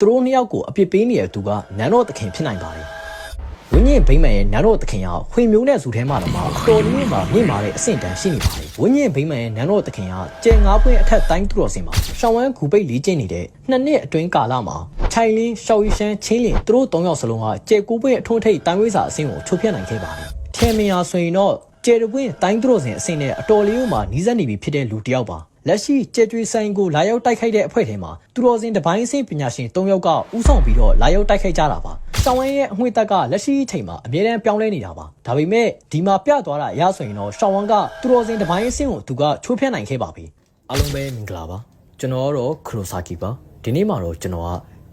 သူတို့နှစ်ယောက်ကိုအပြစ်ပေးနေတဲ့သူကနန်းတော်သခင်ဖြစ်နိုင်ပါတယ်ဝင်းညင်ဘိမ့်မန်ရဲ့နန်းတော်သခင်ကခွေမျိုးနဲ့ဇူထဲမှာတော့မှအတော်လေးမှမြင့်မာတဲ့အဆင့်တန်းရှိနေပါတယ်ဝင်းညင်ဘိမ့်မန်ရဲ့နန်းတော်သခင်ကကျဲငါးပွင့်အထက်တိုင်းသူတော်စင်မှာရှောင်းဝမ်းဂူပိတ်လေးကျင်းနေတဲ့နှစ်နှစ်အတွင်းကာလမှာခြိုင်လင်းရှောက်ရီရှမ်းချင်းလင်သူတို့သုံးယောက်စလုံးကကျဲကိုးပွင့်အထွန်းထိပ်တိုင်းဝိစာအဆင့်ကိုချုပ်ဖြတ်နိုင်ခဲ့ပါတယ်ထင်မြင်အားဆိုရင်တော့ကျဲတပွင့်တိုင်းသူတော်စင်အဆင့်နဲ့အတော်လေးမှနီးစပ်နေပြီဖြစ်တဲ့လူတစ်ယောက်ပါ လက်ရှိကြက်ကြွေဆိုင်ကိုလာရောက်တိုက်ခိုက်တဲ့အဖွဲ့ထဲမှာသူတော်စင်တပိုင်းစင်ပညာရှင်၃ယောက်ကဥဆောင်ပြီးတော့လာရောက်တိုက်ခိုက်ကြတာပါ။ရှောင်းဝင်းရဲ့အငွေ့တက်ကလက်ရှိအချိန်မှာအမြဲတမ်းပြောင်းလဲနေတာပါ။ဒါပေမဲ့ဒီမှာပြသွားတာအရဆိုရင်တော့ရှောင်းဝင်းကသူတော်စင်တပိုင်းစင်ကိုသူကချိုးဖျက်နိုင်ခဲ့ပါပြီ။အားလုံးပဲမင်္ဂလာပါ။ကျွန်တော်ကတော့ခရိုဆာကီပါ။ဒီနေ့မှာတော့ကျွန်တော်က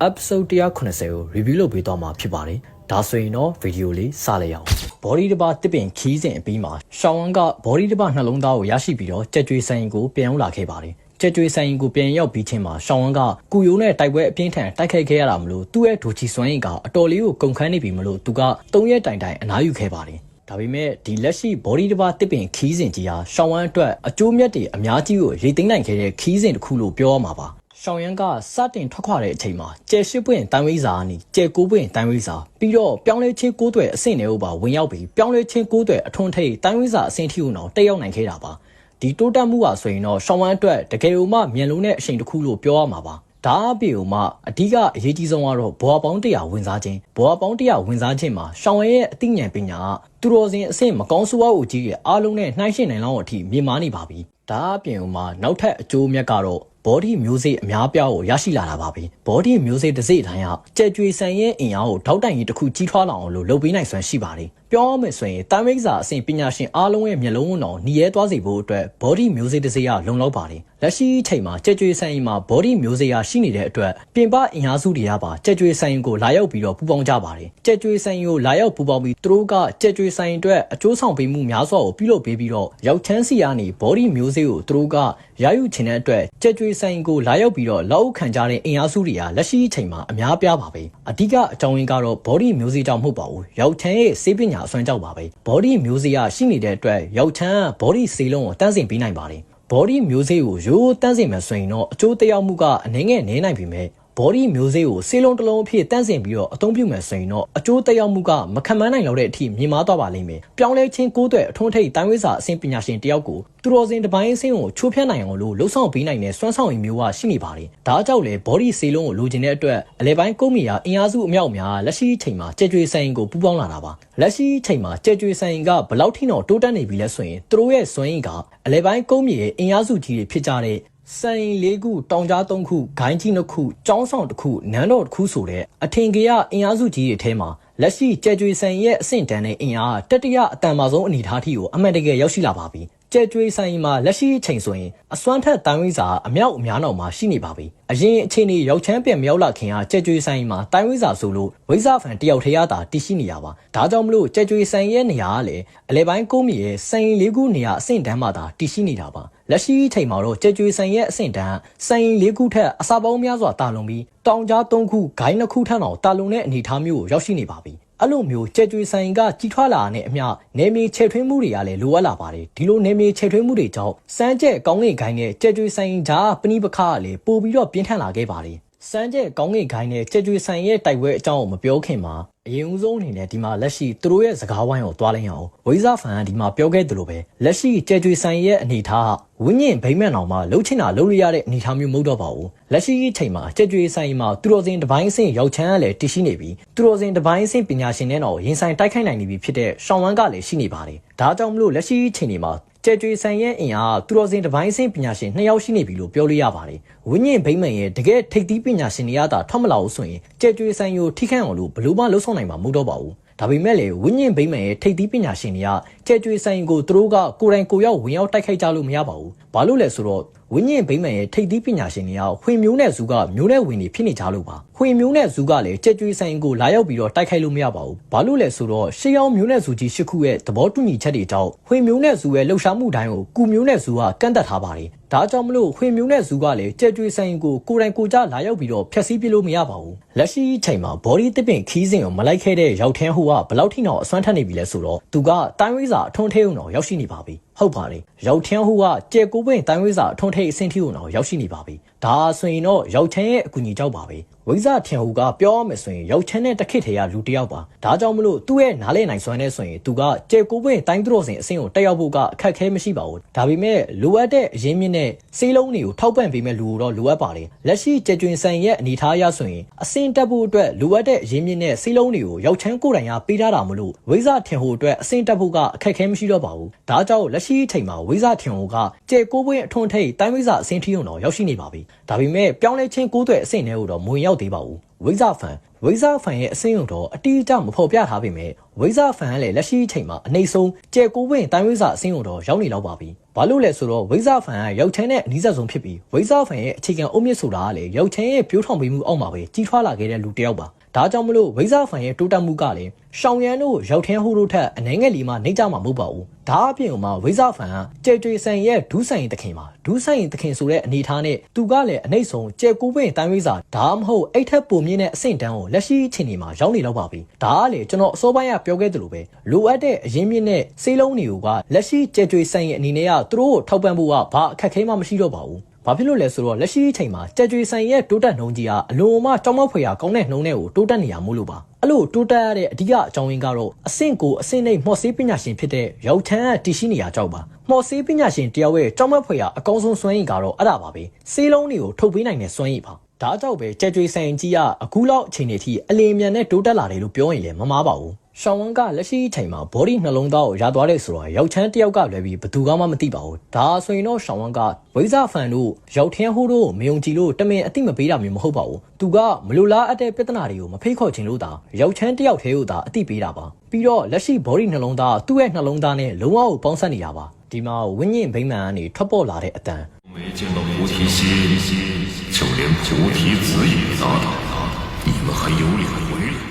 episode 190ကို review လုပ်ပေးသွားမှာဖြစ်ပါတယ်။ဒါဆိုရင်တော့ဗီဒီယိုလေးစလိုက်အောင် body တစ်ပါတစ်ပင်ခီးစဉ်အပြီးမှာရှောင်းဝမ်က body တစ်ပါနှလုံးသားကိုရရှိပြီးတော့ကြက်ကြွေဆိုင်ကိုပြန်ရောက်လာခဲ့ပါတယ်ကြက်ကြွေဆိုင်ကိုပြန်ရောက်ပြီးချင်းမှာရှောင်းဝမ်ကကုယိုးနဲ့တိုက်ပွဲအပြင်းထန်တိုက်ခိုက်ခဲ့ရတာမလို့သူ့ရဲ့ဒူချီစွမ်းရည်ကအတော်လေးကိုကုန်ခန်းနေပြီမလို့သူက၃ရက်တိုင်တိုင်အနားယူခဲ့ပါတယ်ဒါပေမဲ့ဒီလက်ရှိ body တစ်ပါတစ်ပင်ခီးစဉ်ကြီးဟာရှောင်းဝမ်အတွက်အကျိုးမြတ်တွေအများကြီးကိုရိတ်သိမ်းနိုင်ခဲ့တဲ့ခီးစဉ်တစ်ခုလို့ပြောရမှာပါ ရှောင်းရန်ကစတင်ထွက်ခွာတဲ့အချိန်မှာကျဲရှိပွင့်တန်ဝိစာအနီကျဲကိုးပွင့်တန်ဝိစာပြီးတော့ပြောင်းလဲချင်းကိုးတွေအဆင့်တွေကိုပါဝင်ရောက်ပြီးပြောင်းလဲချင်းကိုးတွေအထွန်းထိပ်တန်ဝိစာအဆင့်ထိကိုတော့တက်ရောက်နိုင်ခဲ့တာပါဒီတိုးတက်မှုဟာဆိုရင်တော့ရှောင်းဝမ်အတွက်တကယ်လို့မှမြန်လုံးတဲ့အချိန်တစ်ခုလို့ပြောရမှာပါဒါအပြင်ဥမှာအဓိကအရေးကြီးဆုံးကတော့ဘွာပေါင်း100ဝင်စားခြင်းဘွာပေါင်း100ဝင်စားခြင်းမှာရှောင်းဝဲရဲ့အသိဉာဏ်ပညာကသူတော်စင်အဆင့်မကောင်းဆိုးဝါးဦးကြီးရဲ့အားလုံးနဲ့နှိုင်းယှဉ်နိုင်လောက်အထိမြင့်မားနေပါပြီဒါအပြင်ဥမှာနောက်ထပ်အကျိုးမြတ်ကတော့ body music အများပြားကိုရရှိလာတာပါပဲ body music တစ်စိတ်တိုင်းကကြက်ကြွေဆန်ရဲ့အင်အားကိုထောက်တိုင်ကြီးတစ်ခုကြီးထွားလာအောင်လို့လုပ်ပေးနိုင်စွမ်းရှိပါတယ်ပြောရမယ်ဆိုရင်တမ်းမိတ်စာအဆင့်ပညာရှင်အားလုံးရဲ့မျက်လုံးတော်ညီရဲသွားစေဖို့အတွက် body music တစ်စိတ်ကလုံလောက်ပါတယ်လက်ရှိအချိန်မှာကြက်ကြွေဆန်ရင်မှာ body music ရရှိနေတဲ့အတွက်ပြင်ပအင်အားစုတွေကပါကြက်ကြွေဆန်ရင်ကိုလာရောက်ပြီးတော့ပူပေါင်းကြပါတယ်ကြက်ကြွေဆန်ရင်ကိုလာရောက်ပူပေါင်းပြီးသူတို့ကကြက်ကြွေဆန်ရင်အတွက်အကျိုးဆောင်ပေးမှုများစွာကိုပြုလုပ်ပေးပြီးတော့ရောက်ချမ်းစီကနေ body music ကိုသူတို့ကရယူချင်တဲ့အတွက်ကြက်ကြွေဆန်ရင်ကိုလာရောက်ပြီးတော့လောက်ခံကြတဲ့အင်အားစုတွေကလက်ရှိအချိန်မှာအများပြားပါပဲအဓိကအကြောင်းရင်းကတော့ body music ကြောင့်မဟုတ်ပါဘူးရောက်ချမ်းရဲ့စေပညာအစွမ်းကြောင့်ပါပဲ body music ကရှိနေတဲ့အတွက်ရောက်ချမ်းက body စေလုံးကိုတန်းစင်ပေးနိုင်ပါတယ် body music ကိုရိုးတန်းစင်မှဆိုရင်တော့အကျိုးသက်ရောက်မှုကအနည်းငယ်နည်းနိုင်ပြီမဲ့ body music ကိုစေလုံးတစ်လုံးအဖြစ်တန့်စင်ပြီးတော့အသုံးပြုမယ်ဆိုရင်တော့အကျိုးသက်ရောက်မှုကမခံမနိုင်တော့တဲ့အထိမြင်မာသွားပါလိမ့်မယ်။ပြောင်းလဲခြင်းကိုးသွဲ့အထွန်းထိပ်တိုင်းဝိစာအဆင့်ပညာရှင်တယောက်ကိုသူတော်စင်တပိုင်းအဆင့်ကိုချိုးဖျက်နိုင်အောင်လို့လှုပ်ဆောင်ပေးနိုင်တဲ့စွမ်းဆောင်ရည်မျိုးကရှိနေပါတယ်။ဒါကြောင့်လေ body စေလုံးကိုလိုချင်တဲ့အတွက်အလဲပိုင်းကုန်းမီယာအင်အားစုအမြောက်များလက်ရှိအချိန်မှာကြက်ကြွေဆိုင်ကိုပူးပေါင်းလာတာပါ။လက်ရှိအချိန်မှာကြက်ကြွေဆိုင်ကဘလောက်ထိတော့တိုးတက်နေပြီလဲဆိုရင်သူတို့ရဲ့စွမ်းရည်ကအလဲပိုင်းကုန်းမီရဲ့အင်အားစုကြီးတွေဖြစ်ကြတဲ့ စံရင်၄ခုတောင်ကြား၃ခုဂိုင်းကြီး၂ခုကျောင်းဆောင်တစ်ခုနန်းတော်တစ်ခုဆိုတဲ့အထင်ကရအင်အားစုကြီးတွေထဲမှာလက်ရှိကြဲကြွေဆန်ရဲ့အဆင့်တန်းတဲ့အင်အားတတိယအတန်ပါဆုံးအနေအထားထိကိုအမှန်တကယ်ရောက်ရှိလာပါပြီကြဲကြွေဆိုင်မှာလက်ရှိအချိန်ဆိုရင်အစွမ်းထက်တိုင်းဝိစာအမြောက်အများနောက်မှာရှိနေပါပြီအရင်အချိန်ကြီးရောက်ချမ်းပြန်မရောက်လာခင်ကကြဲကြွေဆိုင်မှာတိုင်းဝိစာဆိုလို့ဝိစာဖန်တယောက်ထရတာတည်ရှိနေရပါဒါကြောင့်မလို့ကြဲကြွေဆိုင်ရဲ့နေရာကလည်းအလဲပိုင်းကုန်းမီရဲ့ဆိုင်လေးခုနေရာအဆင့်တန်းမှာသာတည်ရှိနေတာပါ လက်ရှိအချိန်မှာတော့ကြဲကြွေဆိုင်ရဲ့အဆင့်တန်းဆိုင်လေးခုထက်အစာပေါင်းများစွာတာလွန်ပြီးတောင်ကြား၃ခုဂိုင်း၂ခုထက်တော့တာလွန်တဲ့အနေအထားမျိုးကိုရောက်ရှိနေပါပြီအဲ့လိုမျိုးကြက်ကြွေဆိုင်ကကြီးထွားလာတဲ့အမျှနေမြေချဲထွင်းမှုတွေကလည်းလိုအပ်လာပါတယ်ဒီလိုနေမြေချဲထွင်းမှုတွေကြောင့်စမ်းကျက်ကောင်းကင်ခိုင်းတဲ့ကြက်ကြွေဆိုင်ဓာပနိပခါကလည်းပို့ပြီးတော့ပြင်းထန်လာခဲ့ပါတယ် စမ်းကျက်ကောင်းကင်ခိုင်းတဲ့ကြက်ကြွေဆိုင်ရဲ့တိုက်ပွဲအကြောင်းကိုမပြောခင်မှာအရင်ဦးဆုံးအနေနဲ့ဒီမှာလက်ရှိသူတို့ရဲ့စကားဝိုင်းကိုတွားလိုက်အောင်ဝိဇာဖန်ကဒီမှာပြောခဲ့သလိုပဲလက်ရှိကြဲကြွေဆိုင်ရဲ့အနေထားဝင်းညင်ဗိမ့်မဲ့အောင်မှာလှုပ်ချင်တာလှုပ်ရရတဲ့အနေထားမျိုးမဟုတ်တော့ပါဘူးလက်ရှိအချိန်မှာကြဲကြွေဆိုင်မှာသူတော်စင်တပိုင်းအဆင့်ရောက်ချမ်းကလည်းတည်ရှိနေပြီးသူတော်စင်တပိုင်းအဆင့်ပညာရှင်နဲ့တော့ရင်ဆိုင်တိုက်ခိုက်နိုင်နေပြီဖြစ်တဲ့ရှောင်းဝမ်ကလည်းရှိနေပါတယ်ဒါကြောင့်မလို့လက်ရှိအချိန်ဒီမှာ ကျဲကျွေးဆိုင်ရဲ့အင်အားသူတော်စင်တပိုင်းစင်ပညာရှင်နှစ်ယောက်ရှိနေပြီလို့ပြောလို့ရပါတယ်။ဝင်းညင်ဘိမ့်မန်ရဲ့တကယ်ထိပ်သီးပညာရှင်တွေကသာထွက်မလာဘူးဆိုရင်ကျဲကျွေးဆိုင်ကိုထိခိုက်အောင်လို့ဘလို့မှလှုပ်ဆောင်နိုင်မှာမဟုတ်တော့ပါဘူး။ဒါပေမဲ့လေဝင်းညင်ဘိမ့်မန်ရဲ့ထိပ်သီးပညာရှင်တွေက ကျဲကျွေးဆိုင်ကိုသူတို့ကကိုယ်တိုင်ကိုရောက်ဝင်ရောက်တိုက်ခိုက်ကြလို့မရပါဘူး။ဘာလို့လဲဆိုတော့ဝင်းညင်ဘိမ့်မန်ရဲ့ထိပ်သီးပညာရှင်တွေကခွေမျိုးနဲ့ဇူကမျိုးနဲ့ဝင်နေဖြစ်နေကြလို့ပါခွေမျိုးနဲ့ဇူကလည်းကြက်ကြွေးဆိုင်ကိုလာရောက်ပြီးတော့တိုက်ခိုက်လို့မရပါဘူးဘာလို့လဲဆိုတော့ရှေးအောင်မျိုးနဲ့ဇူကြီးရှစ်ခုရဲ့သဘောတူညီချက်တွေကြောင့်ခွေမျိုးနဲ့ဇူရဲ့လှုပ်ရှားမှုတိုင်းကိုကုမျိုးနဲ့ဇူကကန့်သက်ထားပါတယ်ဒါကြောင့်မလို့ခွေမျိုးနဲ့ဇူကလည်းကြက်ကြွေးဆိုင်ကိုကိုယ်တိုင်ကိုကြလာရောက်ပြီးတော့ဖျက်ဆီးပြလို့မရပါဘူးလက်ရှိအချိန်မှာ body တစ်ပင်ခီးစဉ်ကိုမလိုက်ခဲ့တဲ့ရောက်ထင်းဟိုကဘယ်လောက်ထိတော့အစွမ်းထက်နေပြီလဲဆိုတော့သူကတိုင်းဝိစာအထွန်းထဲုံတော့ရောက်ရှိနေပါပြီဟုတ်ပါတယ်ရောက်ထင်းဟိုကကြဲကိုပင်တိုင်းဝိစာအထွန်းထိပ်အဆင့်ထိကိုတော့ရောက်ရှိနေပါပြီဒါဆိုရင်တော့ရောက်ချမ်းရဲ့အကူအညီကြောက်ပါပဲ ဝဝိဇထင်ဟူကပြောရမယ်ဆိုရင်ရောက်ချမ်းတဲ့တစ်ခေတ်ထဲကလူတစ်ယောက်ပါဒါကြောင့်မလို့သူ့ရဲ့နားလဲနိုင်စွမ်းနဲ့ဆိုရင်သူကကျေကိုပွင့်တိုင်းသူတော်စင်အဆင့်ကိုတက်ရောက်ဖို့ကအခက်အခဲမရှိပါဘူးဒါပေမဲ့လိုအပ်တဲ့အရင်းမြစ်နဲ့စေးလုံးတွေကိုထောက်ပံ့ပေးမဲ့လူတော့လိုအပ်ပါတယ်လက်ရှိကျေကျွင်ဆန်ရဲ့အနေထားအရဆိုရင်အဆင့်တက်ဖို့အတွက်လိုအပ်တဲ့အရင်းမြစ်နဲ့စေးလုံးတွေကိုရောက်ချမ်းကိုယ်တိုင်ကပေးထားတာမလို့ဝိဇထင်ဟူအတွက်အဆင့်တက်ဖို့ကအခက်အခဲမရှိတော့ပါဘူးဒါကြောင့်လက်ရှိအချိန်မှာဝိဇထင်ဟူကကျေကိုပွင့်အထွန်းထိပ်တိုင်းဝိဇအဆင့်ထိုံတော့ရောက်ရှိနေပါပြီဒါပေမဲ့ပြောင်းလဲချင်းကိုးသွဲအဆင့်တွေကိုတော့မဝင်ရောက်သေးပါဘူးဝိဇဖန်ဝိဇဖန်ရဲ့အစင်းရုံတော့အတိအကျမဖော်ပြထားပေမဲ့ဝိဇဖန်ကလည်းလက်ရှိအချိန်မှာအနေဆုံးကြဲကိုဝင်းတိုင်းဝိဇအစင်းရုံတော့ရောက်နေတော့ပါပြီ။ဘာလို့လဲဆိုတော့ဝိဇဖန်ကရောက်ချမ်းတဲ့အနည်းဆုံးဖြစ်ပြီးဝိဇဖန်ရဲ့အခြေခံအုတ်မြစ်ဆိုတာကလည်းရောက်ချမ်းရဲ့ပြိုးထောင်ပေးမှုအောက်မှာပဲကြီးထွားလာခဲ့တဲ့လူတစ်ယောက်ပါ။ဒါကြောင့်မလို့ဝိဇဖန်ရဲ့တိုးတက်မှုကလည်း ရှောင်းရန်တို့ရောက်ထင်းဟိုတို့ထက်အနေငယ်လီမှနှိမ့်ကြမှာမဟုတ်ပါဘူး။ဒါအပြင်မှာဝိဇဖန်ကကြဲကြွေဆန်ရဲ့ဒူးဆိုင်တခင်ပါဒူးဆိုင်တခင်ဆိုတဲ့အနေထားနဲ့သူကလည်းအနှိမ့်ဆုံးကြဲကိုဝင်းတိုင်းဝိဇဒါမှမဟုတ်အိတ်ထက်ပုံမြင့်တဲ့အဆင့်တန်းကိုလက်ရှိအချိန်ဒီမှာရောက်နေတော့ပါပြီ။ဒါကလေကျွန်တော်အစောပိုင်းကပြောခဲ့သလိုပဲလိုအပ်တဲ့အရင်းမြစ်နဲ့စေးလုံးတွေကလက်ရှိကြဲကြွေဆိုင်ရဲ့အနေနဲ့ကသူတို့ကိုထောက်ပံ့ဖို့ကဘာအခက်အခဲမှမရှိတော့ပါဘူး။ ဘာဖြစ်လို့လဲဆိုတော့လက်ရှိအချိန်မှာကြက်ကြွေဆိုင်ရဲ့တိုးတက်နှုန်းကြီးကအလွန်မှကြောက်မောက်ဖွယ်ရာကောင်းတဲ့နှုန်းနဲ့ကိုတိုးတက်နေရမို့လို့ပါအဲ့လိုတိုးတက်ရတဲ့အဓိကအကြောင်းရင်းကတော့အဆင့်ကိုအဆင့်နဲ့မှော်ဆေးပညာရှင်ဖြစ်တဲ့ရောက်ထန်းကတည်ရှိနေရကြောက်ပါမှော်ဆေးပညာရှင်တယောက်ရဲ့ကြောက်မောက်ဖွယ်ရာအကောင်းဆုံးစွမ်းရည်ကတော့အဲ့ဒါပါပဲစေးလုံးတွေကိုထုတ်ပေးနိုင်တဲ့စွမ်းရည်ပါဒါကြောင့်ပဲကြက်ကြွေဆိုင်ကြီးကအခုလောက်အချိန်နေထိအလင်းမြန်နဲ့တိုးတက်လာတယ်လို့ပြောရင်လည်းမမားပါဘူး ရှောင်းဝမ်ကလက်ရှိအချိန်မှာ body နှလုံးသားကိုရသွားတဲ့ဆိုတော့ရောက်ချမ်းတယောက်ကလည်းပြီးဘသူကမှမသိပါဘူးဒါဆိုရင်တော့ရှောင်းဝမ်ကဝိဇာဖန်တို့ရောက်ထင်းဟိုးတို့မယုံကြည်လို့တမင်အတိမပေးတာမျိုးမဟုတ်ပါဘူးသူကမလိုလားအပ်တဲ့ပြဿနာတွေကိုမဖိတ်ခေါ်ခြင်းလို့သာရောက်ချမ်းတယောက်တည်းကိုသာအတိပေးတာပါပြီးတော့လက်ရှိ body နှလုံးသားသူ့ရဲ့နှလုံးသားနဲ့လုံးဝကိုပေါင်းစပ်နေတာပါဒီမှာဝိညာဉ်ဘိမှန်ကနေထွက်ပေါ်လာတဲ့အတန် 没见到菩提心，就连菩提子也砸倒，你们还有脸回来？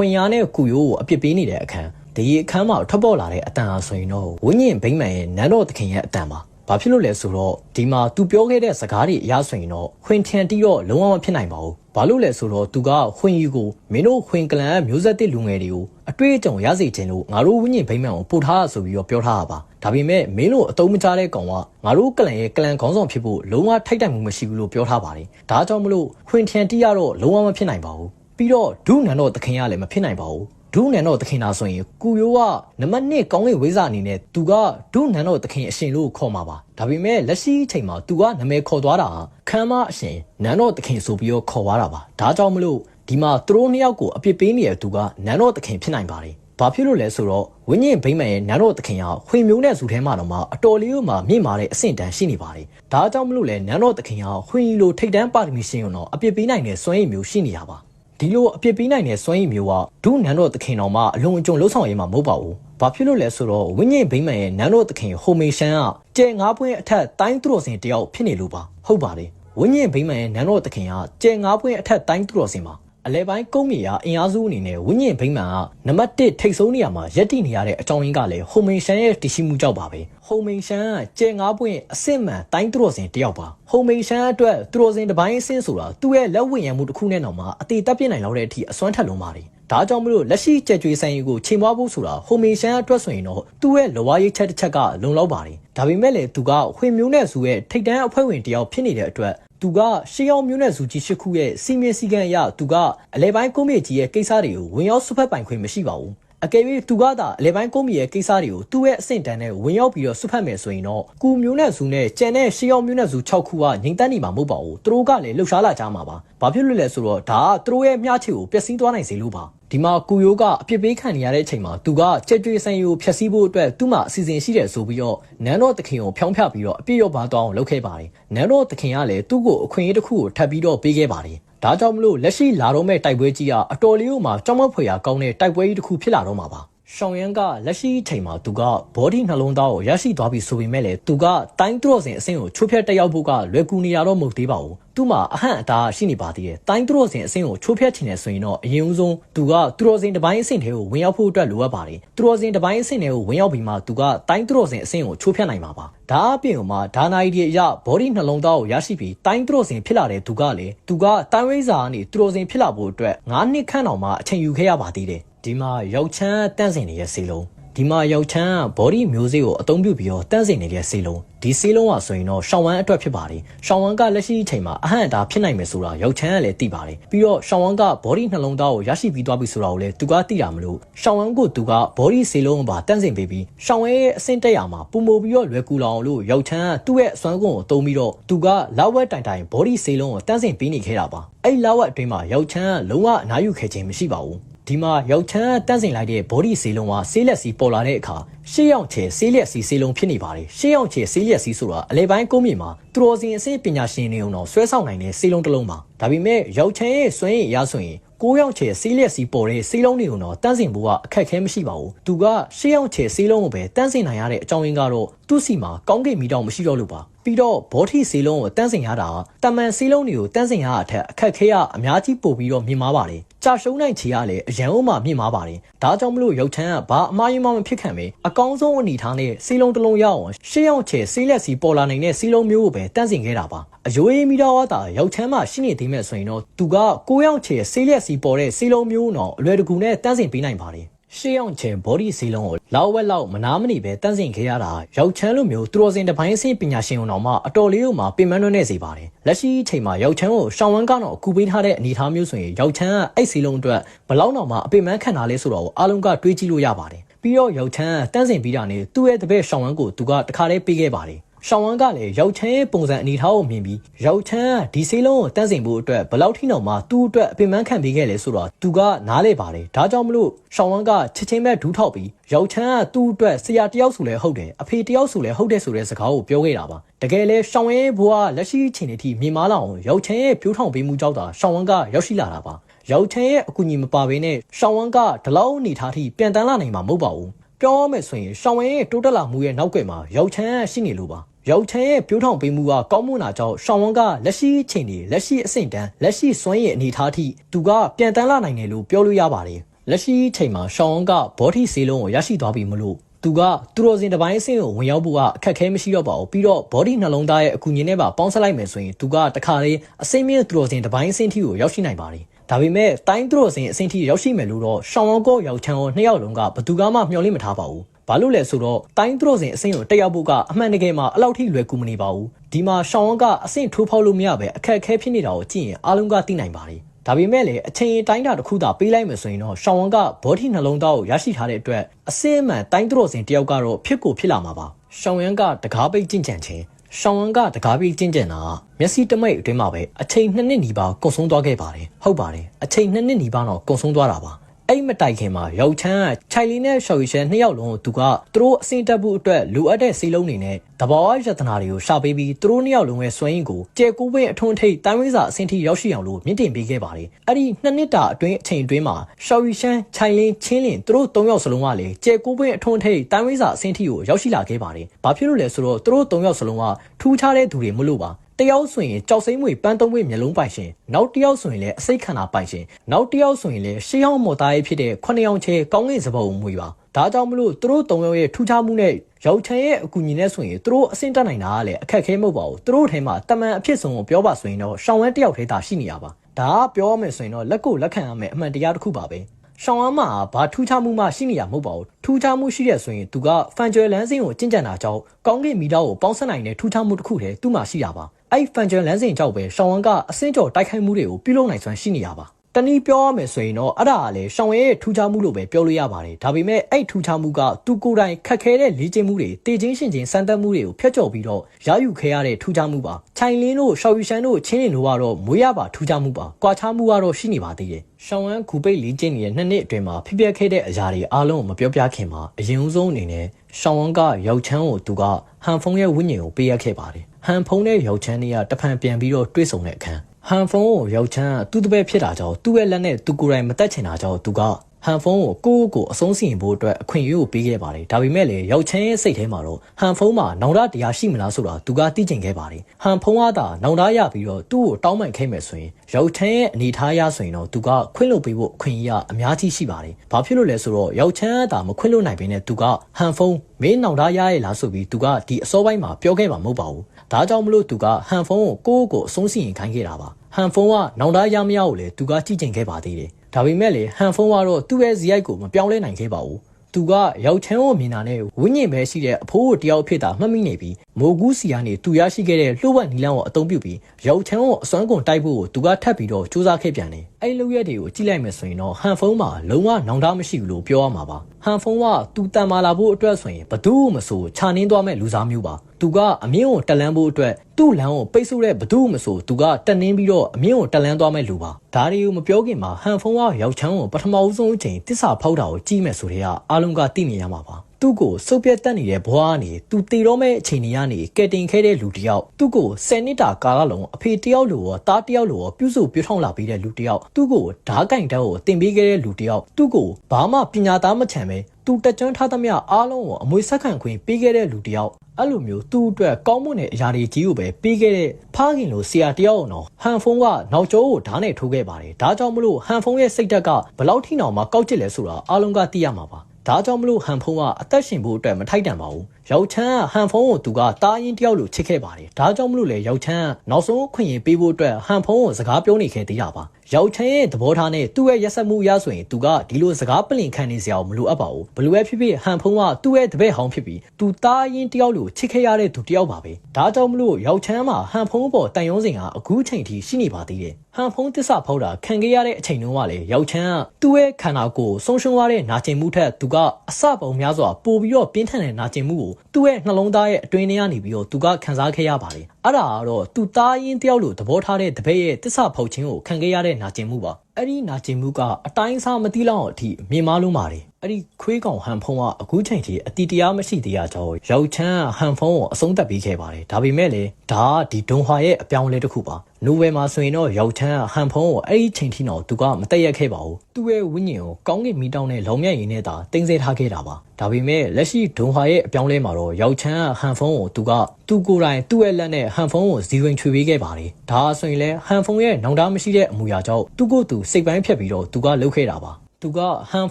ခွင်ရနဲ့ကုယိုးကိုအပြစ်ပေးနေတဲ့အခန်းဒီအခန်းမှာထွက်ပေါ်လာတဲ့အတန်အားဆိုရင်တော့ဝိညာဉ်ဘိမှန်ရဲ့နန်းတော်သခင်ရဲ့အတန်ပါဘာဖြစ်လို့လဲဆိုတော့ဒီမှာသူပြောခဲ့တဲ့စကားတွေအရဆိုရင်တော့ခွင်ထန်တီးတော့လုံးဝမဖြစ်နိုင်ပါဘူးဘာလို့လဲဆိုတော့သူကခွင်ယူကိုမင်းတို့ခွင်ကလန်မျိုးဆက်တစ်လူငယ်တွေကိုအတွေ့အကြုံရစေခြင်းလို့ငါတို့ဝိညာဉ်ဘိမှန်ကိုပို့ထားရဆိုပြီးတော့ပြောထားတာပါဒါပေမဲ့မင်းတို့အတုံးမချတဲ့ကောင်ကငါတို့ကလန်ရဲ့ကလန်ခေါင်းဆောင်ဖြစ်ဖို့လုံးဝထိုက်တန်မှုမရှိဘူးလို့ပြောထားပါတယ်ဒါကြောင့်မလို့ခွင်ထန်တီးရတော့လုံးဝမဖြစ်နိုင်ပါဘူး ပြီးတော့ဒုနန်တော့သခင်ရလည်းမဖြစ်နိုင်ပါဘူးဒုနန်တော့သခင်သာဆိုရင်ကုယိုးကနံပါတ်1ကောင်းကင်ဝိဇာအနေနဲ့သူကဒုနန်တော့သခင်အရှင်လို့ခေါ်မှာပါဒါပေမဲ့လက်ရှိအချိန်မှာသူကနာမည်ခေါ်သွားတာခမ်းမအရှင်နန်တော့သခင်ဆိုပြီးတော့ခေါ်သွားတာပါဒါကြောင့်မလို့ဒီမှာသူတို့နှစ်ယောက်ကိုအပြစ်ပေးနေတဲ့သူကနန်တော့သခင်ဖြစ်နိုင်ပါတယ်ဘာဖြစ်လို့လဲဆိုတော့ဝိညာဉ်ဘိမှန်ရဲ့နန်းတော်သခင်ကခွေမျိုးနဲ့ဇူထဲမှာတော့မှအတော်လေးကိုမှမြင့်မာတဲ့အဆင့်တန်းရှိနေပါတယ်။ဒါကြောင့်မလို့လဲနန်းတော်သခင်ကခွေလိုထိတ်တန်းပါရမီရှင်ရုံတော့အပြစ်ပေးနိုင်တဲ့စွမ်းရည်မျိုးရှိနေတာပါ။ ဒီလိုအပြစ်ပေးနိုင်တဲ့စွမ်းရည်မျိုးကဒုနန်းတော်သခင်တော်မှအလွန်အကျွံလှုပ်ဆောင်ရေးမှာမဟုတ်ပါဘူး။ဘာဖြစ်လို့လဲဆိုတော့ဝိညာဉ်ဘိမှန်ရဲ့နန်းတော်သခင်ဟိုမေရှန်ကကျဲငါးပွင့်အထက်တိုင်းသူတော်စင်တယောက်ဖြစ်နေလို့ပါ။ဟုတ်ပါတယ်။ဝိညာဉ်ဘိမှန်ရဲ့နန်းတော်သခင်ကကျဲငါးပွင့်အထက်တိုင်းသူတော်စင်ပါ။ အလဲပိုင်းကုန်းမြေယာအင်အားစုအနေနဲ့ဝိညာဉ်ဘိမှန်ကနံပါတ်1ထိတ်ဆုံးနေရာမှာရက်တည်နေရတဲ့အကြောင်းရင်းကလည်းဟိုမိန်ရှန်ရဲ့တည်ရှိမှုကြောင့်ပါပဲဟိုမိန်ရှန်ကကျဲငါးပွင့်အစစ်မှန်တိုင်းသူတော်စင်တယောက်ပါဟိုမိန်ရှန်အတွက်သူတော်စင်တစ်ပိုင်းအဆင့်ဆိုတာသူ့ရဲ့လက်ဝင့်ရမှုတစ်ခုနဲ့တော့မှအသေးတက်ပြစ်နိုင်လောက်တဲ့အထိအစွမ်းထက်လုံးပါတယ်ဒါကြောင့်မလို့လက်ရှိကြက်ကြွေဆိုင်ကိုချိန်မွားဖို့ဆိုတာဟိုမီရှန်အတွက်ဆိုရင်တော့သူ့ရဲ့လဝါရိတ်ချက်တစ်ချက်ကလုံလောက်ပါတယ်ဒါပေမဲ့လည်းသူကခွေမျိုးနဲ့စုရဲ့ထိတ်တန်းအဖွဲ့ဝင်တယောက်ဖြစ်နေတဲ့အတွက် သူကရှေးအောင်မျိုးနဲ့စုကြီးရှစ်ခုရဲ့စီမင်းစည်းကမ်းအရသူကအလဲပိုင်းကုန်းမြေကြီးရဲ့ကိစ္စတွေကိုဝင်ရောက်ဆွတ်ဖက်ပိုင်ခွင့်မရှိပါဘူးအကယ်၍သူကသာအလဲပိုင်းကုန်းမြေရဲ့ကိစ္စတွေကိုသူ့ရဲ့အဆင့်တန်းနဲ့ဝင်ရောက်ပြီးတော့ဆွတ်ဖက်မယ်ဆိုရင်တော့ကူမျိုးနဲ့စုနဲ့ကျန်တဲ့ရှေးအောင်မျိုးနဲ့စု6ခုကငိမ့်တက်နေမှာမဟုတ်ပါဘူးသူတို့ကလည်းလှုပ်ရှားလာကြမှာပါဘာဖြစ်လို့လဲဆိုတော့ဒါကသူတို့ရဲ့မျှချေကိုပျက်စီးသွားနိုင်စေလို့ပါ ဒီမှာကူယိုးကအပြစ်ပေးခံနေရတဲ့အချိန်မှာသူကကြက်ကြွေးဆိုင်ကိုဖျက်ဆီးဖို့အတွက်သူ့မှာအစီအစဉ်ရှိတယ်ဆိုပြီးတော့နန်းတော်သခင်ကိုဖျောင်းဖျပြီးတော့အပြစ်ရောပါသွားအောင်လုပ်ခဲ့ပါတယ်နန်းတော်သခင်ကလည်းသူ့ကိုအခွင့်အရေးတစ်ခုကိုထပ်ပြီးတော့ပေးခဲ့ပါတယ်ဒါကြောင့်မလို့လက်ရှိလာတော့မဲ့တိုက်ပွဲကြီးကအတော်လေးကိုမှကြောက်မက်ဖွယ်ရာကောင်းတဲ့တိုက်ပွဲကြီးတစ်ခုဖြစ်လာတော့မှာပါ ရှောင်းရန်ကလက်ရှိအချိန်မှာသူကဘောဒီနှလုံးသားကိုရရှိသွားပြီဆိုပေမဲ့လည်းသူကတိုင်းသူတော်စင်အဆင့်ကိုချိုးဖျက်တက်ရောက်ဖို့ကလွယ်ကူနေတာတော့မဟုတ်သေးပါဘူးသူ့မှာအဟန့်အတားရှိနေပါသေးတယ်တိုင်းသူတော်စင်အဆင့်ကိုချိုးဖျက်ချင်တယ်ဆိုရင်တော့အရင်ဦးဆုံးသူကသူတော်စင်တစ်ပိုင်းအဆင့်ထဲကိုဝင်ရောက်ဖို့အတွက်လိုအပ်ပါတယ်သူတော်စင်တစ်ပိုင်းအဆင့်ထဲကိုဝင်ရောက်ပြီးမှသူကတိုင်းသူတော်စင်အဆင့်ကိုချိုးဖျက်နိုင်မှာပါဒါအပြင်မှာဒါနာရီအရဘောဒီနှလုံးသားကိုရရှိပြီးတိုင်းသူတော်စင်ဖြစ်လာတဲ့သူကလည်းသူကတိုင်းဝိဇာကနေသူတော်စင်ဖြစ်လာဖို့အတွက်9နှစ်ခန့်တောင်မှအချိန်ယူခဲ့ရပါသေးတယ် ဒီမှာရောက်ချမ်းတန့်စင်နေတဲ့စေလုံးဒီမှာရောက်ချမ်းက body music ကိုအသုံးပြုပြီးတော့တန်းစင်နေတဲ့ဆေးလုံးဒီဆေးလုံးကဆိုရင်တော့ရှောင်းဝမ်းအတွက်ဖြစ်ပါတယ်ရှောင်းဝမ်းကလက်ရှိအချိန်မှာအဟန့်အတားဖြစ်နိုင်မယ်ဆိုတာရောက်ချမ်းကလည်းသိပါတယ်ပြီးတော့ရှောင်းဝမ်းက body နှလုံးသားကိုရရှိပြီးသွားပြီဆိုတာကိုလည်းသူကသိတာမလို့ရှောင်းဝမ်းကိုသူက body ဆေးလုံးကိုပါတန်းစင်ပေးပြီးရှောင်းဝမ်းရဲ့အဆင့်တက်ရမှာပုံမပြီးတော့လွယ်ကူလောင်လို့ရောက်ချမ်းကသူ့ရဲ့အစွမ်းကုန်ကိုသုံးပြီးတော့သူကလောက်ဝက်တိုင်တိုင် body ဆေးလုံးကိုတန်းစင်ပေးနေခဲ့တာပါအဲ့လောက်ဝက်အတွင်းမှာရောက်ချမ်းကလုံးဝအနားယူခဲ့ခြင်းမရှိပါဘူး ဒီမှာရောက်ချမ်းတန့်စင်လိုက်တဲ့ body ဆေးလုံးကဆေးလက်စီပေါ်လာတဲ့အခါရှေးရောက်ချေဆေးလက်စီဆေးလုံးဖြစ်နေပါတယ်ရှေးရောက်ချေဆေးလက်စီဆိုတာအလဲပိုင်းကုန်းမြေမှာသူတော်စင်အစိပညာရှင်တွေအောင်ဆွဲဆောင်နိုင်တဲ့ဆေးလုံးတစ်လုံးပါဒါပေမဲ့ရောက်ချမ်းရဲ့စွမ်းရည်အရဆိုရင်ကိုးယောက်ချေဆေးလက်စီပေါ်တဲ့ဆေးလုံးတွေကိုတော့တန်းစင်ဖို့ကအခက်အခဲမရှိပါဘူးသူကရှေးရောက်ချေဆေးလုံးကိုပဲတန်းစင်နိုင်ရတဲ့အကြောင်းရင်းကတော့ သူ့စီမှာကောင်းကင်မီတောင်မရှိတော့လို့ပါပြီးတော့ဘောထီဆေးလုံးကိုတန်းစင်ရတာတမန်ဆေးလုံးတွေကိုတန်းစင်ရတာအထက်အခက်ခဲရအများကြီးပို့ပြီးတော့မြင်မာပါတယ်ကြာရှုံးနိုင်ချေရလည်းအရန်အုံးမှမြင်မာပါတယ်ဒါကြောင့်မလို့ရုပ်ချမ်းကဘာအမှားယွင်းမှမဖြစ်ခံပဲအကောင်းဆုံးအနေထားနဲ့ဆေးလုံးတစ်လုံးရအောင်ရှေးရောက်ချေဆေးလက်စီပေါ်လာနိုင်တဲ့ဆေးလုံးမျိုးကိုပဲတန်းစင်ခဲ့တာပါအယိုးအေးမီတော်ဝါတာရုပ်ချမ်းမှရှိနေသေးမဲ့ဆိုရင်တော့သူကကိုရောက်ချေဆေးလက်စီပေါ်တဲ့ဆေးလုံးမျိုးတော့အလွယ်တကူနဲ့တန်းစင်ပေးနိုင်ပါတယ် ရှေးအောင်ချင် body ဆေးလုံးကိုလောက်ဝက်လောက်မနာမနေပဲတန့်စင်ခဲ့ရတာရောက်ချမ်းလိုမျိုးသူတော်စင်တပိုင်းအဆင့်ပညာရှင်အောင်မှအတော်လေးကိုမှပင်မနှွနေစေပါတယ်လက်ရှိအချိန်မှာရောက်ချမ်းကိုရှောင်းဝမ်းကတော့အကူပေးထားတဲ့အနေအထားမျိုးဆိုရင်ရောက်ချမ်းကအဲ့ဆေးလုံးအတွက်ဘလောက်တော့မှအပင်မခံတာလဲဆိုတော့အားလုံးကတွေးကြည့်လို့ရပါတယ်ပြီးတော့ရောက်ချမ်းကတန့်စင်ပြီးတာနဲ့သူ့ရဲ့တပည့်ရှောင်းဝမ်းကိုသူကတခါလေးပေးခဲ့ပါတယ် ရှောင်းဝမ်းကလည်းရောက်ချမ်းရဲ့ပုံစံအနေထားကိုမြင်ပြီးရောက်ချမ်းကဒီဆေးလုံးကိုတန့်စင်ဖို့အတွက်ဘလောက်ထိတော့မှသူ့အတွက်အပင်ပန်းခံပေးခဲ့လဲဆိုတော့သူကနားလေပါတယ်ဒါကြောင့်မလို့ရှောင်းဝမ်းကချက်ချင်းပဲဒူးထောက်ပြီးရောက်ချမ်းကသူ့အတွက်ဆရာတယောက်ဆိုလဲဟုတ်တယ်အဖေတယောက်ဆိုလဲဟုတ်တယ်ဆိုတဲ့စကားကိုပြောခဲ့တာပါတကယ်လဲရှောင်းဝမ်းရဲ့ဘွားလက်ရှိအချိန်အထိမြင်မာလာအောင်ရောက်ချမ်းရဲ့ပြိုးထောင်ပေးမှုကြောင့်သာရှောင်းဝမ်းကရောက်ရှိလာတာပါရောက်ချမ်းရဲ့အကူအညီမပါဘဲနဲ့ရှောင်းဝမ်းကဒီလောက်အနေထားထိပြန်တန်းလာနိုင်မှာမဟုတ်ပါဘူး ပြောရမယ်ဆိုရင်ရှောင်းဝဲရဲ့တိုးတက်လာမှုရဲ့နောက်ကွယ်မှာရောက်ချမ်းရှိနေလို့ပါရောက်ချမ်းရဲ့ပြိုးထောင်ပေးမှုကကောင်းမွန်တာကြောင့်ရှောင်းဝန်းကလက်ရှိအချိန်တွေလက်ရှိအဆင့်တန်းလက်ရှိစွမ်းရည်အနေထားထိသူကပြန်တန်းလာနိုင်တယ်လို့ပြောလို့ရပါတယ်လက်ရှိအချိန်မှာရှောင်းဝန်းကဘောထီဆေးလုံးကိုရရှိသွားပြီမလို့သူကသူတော်စင်တစ်ပိုင်းအဆင့်ကိုဝင်ရောက်ဖို့ကအခက်ခဲမရှိတော့ပါဘူးပြီးတော့ body နှလုံးသားရဲ့အကူအညီနဲ့ပါပေါင်းစပ်လိုက်မယ်ဆိုရင်သူကတခါလေးအစိမ့်မြင့်သူတော်စင်တစ်ပိုင်းအဆင့်ထိကိုရောက်ရှိနိုင်ပါတယ် ဒါပေမဲ့တိုင်းသူတော်စင်အဆင့်ထိရောက်ရှိမယ်လို့တော့ရှောင်းဝန်းကောရောက်ချမ်းကိုနှစ်ယောက်လုံးကဘသူကမှမျှော်လင့်မထားပါဘူးဘာလို့လဲဆိုတော့တိုင်းသူတော်စင်အဆင့်ကိုတက်ရောက်ဖို့ကအမှန်တကယ်မှာအလောက်ထိလွယ်ကူမနေပါဘူးဒီမှာရှောင်းဝန်းကအဆင့်ထိုးဖောက်လို့မရပဲအခက်အခဲဖြစ်နေတာကိုကြည့်ရင်အားလုံးကသိနိုင်ပါတယ်ဒါပေမဲ့လည်းအချိန်တိုင်းတာတစ်ခုသာပေးလိုက်မယ်ဆိုရင်တော့ရှောင်းဝန်းကဘောထီနှလုံးသားကိုရရှိထားတဲ့အတွက်အစင်းအမှန်တိုင်းသူတော်စင်တယောက်ကတော့ဖြစ်ကိုဖြစ်လာမှာပါရှောင်းဝန်းကတကားပိတ်ကြင်ကြံခြင်း ရှောင်းဝန်းကတကားပိတ်ကြင်ကြံတာမျက်စိတမိတ်အတွင်းမှာပဲအချိန်နှစ်နှစ်နီးပါးကုန်ဆုံးသွားခဲ့ပါတယ်ဟုတ်ပါတယ်အချိန်နှစ်နှစ်နီးပါးတော့ကုန်ဆုံးသွားတာပါ အဲ့မတိုင်ခင်မှာရောက်ချမ်းကခြိုင်လီနဲ့ရှော်ရီရှန်နှစ်ယောက်လုံးကိုသူကသူတို့အစင်တက်ဖို့အတွက်လိုအပ်တဲ့စီလုံးတွေနဲ့တဘာဝရတနာတွေကိုရှာပေးပြီးသူတို့နှစ်ယောက်လုံးရဲ့စွမ်းရည်ကိုကျဲကူးပင်းအထွန်းထိပ်တိုင်းဝင်းစာအဆင့်ထိရောက်ရှိအောင်လို့မြင့်တင်ပေးခဲ့ပါတယ်။အဲ့ဒီနှစ်နှစ်တာအတွင်းအချိန်အတွင်းမှာရှော်ရီရှန်ခြိုင်လင်းချင်းလင်သူတို့သုံးယောက်စလုံးကလည်းကျဲကူးပင်းအထွန်းထိပ်တိုင်းဝင်းစာအဆင့်ထိကိုရောက်ရှိလာခဲ့ပါတယ်။ဘာဖြစ်လို့လဲဆိုတော့သူတို့သုံးယောက်စလုံးကထူးခြားတဲ့သူတွေမလို့ပါ တယောက်ဆိုရင်ကြောက်စိမ့်မွေပန်းသုံးမွေမျက်လုံးပိုင်ရှင်နောက်တယောက်ဆိုရင်လည်းအစိတ်ခန္ဓာပိုင်ရှင်နောက်တယောက်ဆိုရင်လည်းရှေးဟောင်းမော်သားရေးဖြစ်တဲ့ခုနှစ်ယောက်ချဲကောင်းကင်စပုတ်မွေပါဒါကြောင့်မလို့သူတို့သုံးယောက်ရဲ့ထူးခြားမှုနဲ့ရောက်ချမ်းရဲ့အကူအညီနဲ့ဆိုရင်သူတို့အဆင့်တက်နိုင်တာကလည်းအခက်ခဲမဟုတ်ပါဘူးသူတို့ထဲမှာတမန်အဖြစ်ဆုံးကိုပြောပါဆိုရင်တော့ရှောင်းဝဲတယောက်ထဲသာရှိနေရပါဒါကပြောရမယ်ဆိုရင်တော့လက်ကိုလက်ခံရမယ်အမှန်တရားတစ်ခုပါပဲရှောင်းဝမ်းမှာဘာထူးခြားမှုမှရှိနေရမဟုတ်ပါဘူးထူးခြားမှုရှိတဲ့ဆိုရင်သူကဖန်ကျွယ်လန်းစင်းကိုကျင့်ကြံတာကြောင့်ကောင်းကင်မီတာကိုပေါင်းဆက်နိုင်တဲ့ထူးခြားမှုတစ်ခုတည်းသူ့မှာရှိရပါ အဲ့ဖန်ကျွယ်လန်းစင်းကြောင့်ပဲရှောင်းဝမ်းကအစင်းကြော်တိုက်ခိုက်မှုတွေကိုပြုလုပ်နိုင်စွမ်းရှိနေရပါတနည်းပြောရမယ်ဆိုရင်တော့အဲ့ဒါကလည်းရှောင်းရဲရဲ့ထူးခြားမှုလို့ပဲပြောလို့ရပါတယ်ဒါပေမဲ့အဲ့ထူးခြားမှုကသူကိုယ်တိုင်ခက်ခဲတဲ့လေ့ကျင့်မှုတွေတေချင်းရှင်ချင်းစမ်းသပ်မှုတွေကိုဖျက်ချော်ပြီးတော့ရယူခဲ့ရတဲ့ထူးခြားမှုပါခြိုင်လင်းတို့ရှောက်ယူရှန်တို့ချင်းလင်တို့ကတော့မွေးရပါထူးခြားမှုပါကွာခြားမှုကတော့ရှိနေပါသေးတယ်ရှောင်းဝမ်းဂူပိတ်လေ့ကျင့်နေတဲ့နှစ်နှစ်အတွင်းမှာဖြစ်ပျက်ခဲ့တဲ့အရာတွေအားလုံးကိုမပြောပြခင်မှာအရင်ဆုံးအနေနဲ့ရှောင်းဝမ်းကရောက်ချမ်းကိုသူကဟန်ဖုံရဲ့ဝိညာဉ်ကိုပေးရခဲ့ပါတယ် ဟန်ဖုံနဲ့ရောက်ချမ်းတွေကတဖန်ပြန်ပြီးတော့တွေ့ဆုံတဲ့အခန်းဟန်ဖုံကိုရောက်ချမ်းကသူ့တပည့်ဖြစ်တာကြောင့်သူ့ရဲ့လက်နဲ့သူကိုယ်တိုင်မတက်ချင်တာကြောင့်သူက ဟန်ဖုန်းကိုကိုယ့်ကိုအဆုံးစီရင်ဖို့အတွက်အခွင့်အရေးကိုပေးခဲ့ပါတယ်ဒါပေမဲ့လည်းရောက်ချမ်းရဲ့စိတ်ထဲမှာတော့ဟန်ဖုန်းမှာနောင်တတရားရှိမလားဆိုတာသူကသိကျင်ခဲ့ပါတယ်ဟန်ဖုန်းကသာနောင်တရပြီးတော့သူ့ကိုတောင်းပန်ခဲ့မယ်ဆိုရင်ရောက်ချမ်းရဲ့အနေထားရဆိုရင်တော့သူကခွင့်လွှတ်ပေးဖို့အခွင့်အရေးအများကြီးရှိပါတယ်ဘာဖြစ်လို့လဲဆိုတော့ရောက်ချမ်းကသာမခွင့်လွှတ်နိုင်ဘဲနဲ့သူကဟန်ဖုန်းမင်းနောင်တရရဲ့လားဆိုပြီးသူကဒီအစောပိုင်းမှာပြောခဲ့မှာမဟုတ်ပါဘူးဒါကြောင့်မလို့သူကဟန်ဖုန်းကိုကိုယ့်ကိုအဆုံးစီရင်ခိုင်းခဲ့တာပါဟန်ဖုန်းကနောင်တရမရကိုလည်းသူကကြည့်ကျင်ခဲ့ပါသေးတယ် ဒါပေမဲ့လေဟန်ဖုန်းကတော့သူ့ရဲ့ဇီရိုက်ကိုမပြောင်းလဲနိုင်ခဲ့ပါဘူးသူသူကရောက်ချမ်းကိုမြင်တာနဲ့ဝိညာဉ်ပဲရှိတဲ့အဖိုးကိုတယောက်ဖြစ်တာမှတ်မိနေပြီးမိုးကူးစီကနေသူရရှိခဲ့တဲ့လှုပ်ဝက်နီလန်းကိုအသုံးပြုပြီးရောက်ချမ်းကိုအစွမ်းကုန်တိုက်ဖို့ကိုသူကထပ်ပြီးတော့စူးစမ်းခဲ့ပြန်တယ်အဲ့လိုရက်တွေကိုကြည့်လိုက်မယ်ဆိုရင်တော့ဟန်ဖုန်းမှာလုံးဝနောင်တမရှိဘူးလို့ပြောရမှာပါဟန်ဖုန်းကသူတန်မာလာဖို့အတွက်ဆိုရင်ဘသူမှမဆိုခြာနှင်းသွားမဲ့လူစားမျိုးပါ သူကအမြင့်ကိုတက်လန်းဖို့အတွက်သူ့လမ်းကိုပိတ်ဆို့တဲ့ဘသူမှမဆိုသူကတက်နှင်းပြီးတော့အမြင့်ကိုတက်လန်းသွားမဲ့လူပါဒါတွေကိုမပြောခင်မှာဟန်ဖုန်းကရောက်ချမ်းကိုပထမဦးဆုံးအချိန်တစ္ဆာဖောက်တာကိုကြည့်မယ်ဆိုတဲ့ကအားလုံးကသိမြင်ရမှာပါသူ့ကိုစုပ်ပြတ်တက်နေတဲ့ဘွားကနေသူတည်တော့မဲ့အချိန်တွေကနေကဲတင်ခဲ့တဲ့လူတစ်ယောက်သူ့ကို10နှစ်တာကာလလုံးအဖေတယောက်လိုရောတားတယောက်လိုရောပြုစုပြောထောင်လာပြီးတဲ့လူတစ်ယောက်သူ့ကိုဓားကင်တက်ကိုတင်ပေးခဲ့တဲ့လူတစ်ယောက်သူ့ကိုဘာမှပညာသားမချန်ပဲ သူတက်ကြွထားသမျှအားလုံးကိုအမွေဆက်ခံခွင့်ပေးခဲ့တဲ့လူတစ်ယောက်အဲ့လိုမျိုးသူ့အတွက်ကောင်းမွန်တဲ့အရာတွေကြီးကိုပဲပေးခဲ့တဲ့ဖားခင်လိုဆရာတယောက်အောင်ဟန်ဖုန်းကနောက်ကျောကိုဓာတ်နဲ့ထိုးခဲ့ပါတယ်ဒါကြောင့်မလို့ဟန်ဖုန်းရဲ့စိတ်ဓာတ်ကဘလောက်ထိနောင်မှကောက်ကျစ်လဲဆိုတာအားလုံးကသိရမှာပါဒါကြောင့်မလို့ဟန်ဖုန်းကအသက်ရှင်ဖို့အတွက်မထိုက်တန်ပါဘူး။ရောက်ချမ်းကဟန်ဖုန်းကိုသူကတားရင်တယောက်လိုချစ်ခဲ့ပါတယ်။ဒါကြောင့်မလို့လေရောက်ချမ်းကနောက်ဆုံးခွင့်ရင်ပေးဖို့အတွက်ဟန်ဖုန်းကိုစကားပြောနေခဲ့သေးတာပါ။ ရောက်ချမ်းရဲ့သဘောထားနဲ့သူ့ရဲ့ရက်စက်မှုအရဆိုရင်သူကဒီလိုစကားပလင်ခံနေစရာမလိုအပ်ပါဘူး။ဘလို့ပဲဖြစ်ဖြစ်ဟန်ဖုန်းကသူ့ရဲ့တပည့်ဟောင်းဖြစ်ပြီးသူတားရင်တယောက်လိုချစ်ခဲ့ရတဲ့သူတယောက်ပါပဲ။ဒါကြောင့်မလို့ရောက်ချမ်းမှာဟန်ဖုန်းပေါ်တန်ရုံးစင်ကအခုချိန်ထိရှိနေပါသေးတယ်။ ဟန်ဖုန်းတစ္ဆာဖောက်တာခံခဲ့ရတဲ့အချိန်တုန်းကလေရောက်ချမ်းကသူ့ရဲ့ခန္ဓာကိုယ်ဆုံးရှုံးသွားတဲ့နာကျင်မှုထက်သူကအစပုံများစွာပိုပြီးတော့ပြင်းထန်တဲ့နာကျင်မှုကိုသူ့ရဲ့နှလုံးသားရဲ့အတွင်းထဲကနေပြီးတော့သူကခံစားခဲ့ရပါတယ်အဲ့ဒါကတော့သူသားရင်းတယောက်လိုသဘောထားတဲ့တပည့်ရဲ့တစ္ဆာဖောက်ခြင်းကိုခံခဲ့ရတဲ့နာကျင်မှုပါ အဲ့ဒီနာကျင်မှုကအတိုင်းစားမတိလောက်အောင်အထိမြင်မာလုံးပါတယ်အဲ့ဒီခွေးကောင်ဟန်ဖုံးကအခုချိန်ထိအတီတရားမရှိသေးရကြောင်းရောက်ချမ်းဟန်ဖုံးကိုအဆုံးသတ်ပေးခဲ့ပါတယ်ဒါပေမဲ့လည်းဒါကဒီဒုံဟွာရဲ့အပြောင်းအလဲတစ်ခုပါနိုဝယ်မှာဆိုရင်တော့ရောက်ချမ်းဟန်ဖုံးကိုအဲ့ဒီချိန်ထိတော့သူကမတက်ရက်ခဲ့ပါဘူးသူ့ရဲ့ဝိညာဉ်ကိုကောင်းကင်မီတောင်းနဲ့လောင်မြတ်ရည်နဲ့သာတင်ဆက်ထားခဲ့တာပါ ဒါပေမဲ့လက်ရှိဒုံဟာရဲ့အပြောင်းလဲမှာတော့ရောက်ချမ်းဟန်ဖုံးကိုသူကသူ့ကိုယ်တိုင်သူ့ရဲ့လက်နဲ့ဟန်ဖုံးကိုဇီဝင်ချွေပေးခဲ့ပါတယ်ဒါဆိုရင်လည်းဟန်ဖုံးရဲ့နောင်တမရှိတဲ့အမူအရာကြောင့်သူ့ကိုယ်သူစိတ်ပိုင်းဖြတ်ပြီးတော့သူကလှုပ်ခဲ့တာပါ သူကဟန်